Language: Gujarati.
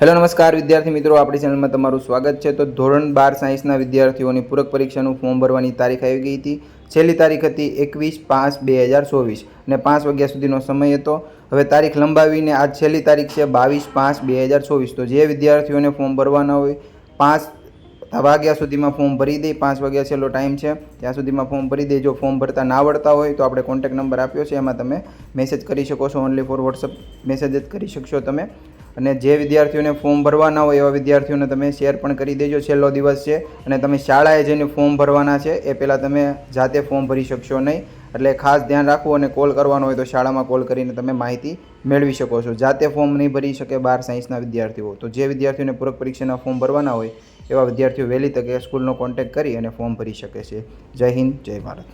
હેલો, નમસ્કાર વિદ્યાર્થી મિત્રો, આપણી ચેનલમાં તમારું સ્વાગત છે. તો ધોરણ બાર સાયન્સના વિદ્યાર્થીઓની પૂરક પરીક્ષાનું ફોર્મ ભરવાની તારીખ આવી ગઈ હતી. છેલ્લી તારીખ હતી એકવીસ પાંચ બે હજાર ચોવીસ અને પાંચ વાગ્યા સુધીનો સમય હતો. હવે તારીખ લંબાવીને આજ છેલ્લી તારીખ છે બાવીસ પાંચ બે હજાર ચોવીસ. તો જે વિદ્યાર્થીઓને ફોર્મ ભરવાના હોય, પાંચ વાગ્યા સુધીમાં ફોર્મ ભરી દે. પાંચ વાગ્યા છેલ્લો ટાઈમ છે, ત્યાં સુધીમાં ફોર્મ ભરી દે. જો ફોર્મ ભરતા ના આવડતા હોય, તો આપણે કોન્ટેક નંબર આપ્યો છે. એમાં તમે મેસેજ કરી શકો છો, ઓનલી ફોર વોટ્સઅપ મેસેજ જ કરી શકશો તમે. અને જે વિદ્યાર્થીઓને ફોર્મ ભરવાના હોય એવા વિદ્યાર્થીઓને તમે શેર પણ કરી દેજો. છેલ્લો દિવસ છે અને તમે શાળાએ જઈને ફોર્મ ભરવાના છે, એ પહેલાં તમે જાતે ફોર્મ ભરી શકશો નહીં. એટલે ખાસ ધ્યાન રાખવું અને કોલ કરવાનો હોય તો શાળામાં કોલ કરીને તમે માહિતી મેળવી શકો છો. જાતે ફોર્મ નહીં ભરી શકે બાર સાયન્સના વિદ્યાર્થીઓ. તો જે વિદ્યાર્થીઓને પૂરક પરીક્ષાના ફોર્મ ભરવાના હોય એવા વિદ્યાર્થીઓ વહેલી તકે સ્કૂલનો કોન્ટેક્ટ કરી અને ફોર્મ ભરી શકે છે. જય હિન્દ, જય ભારત.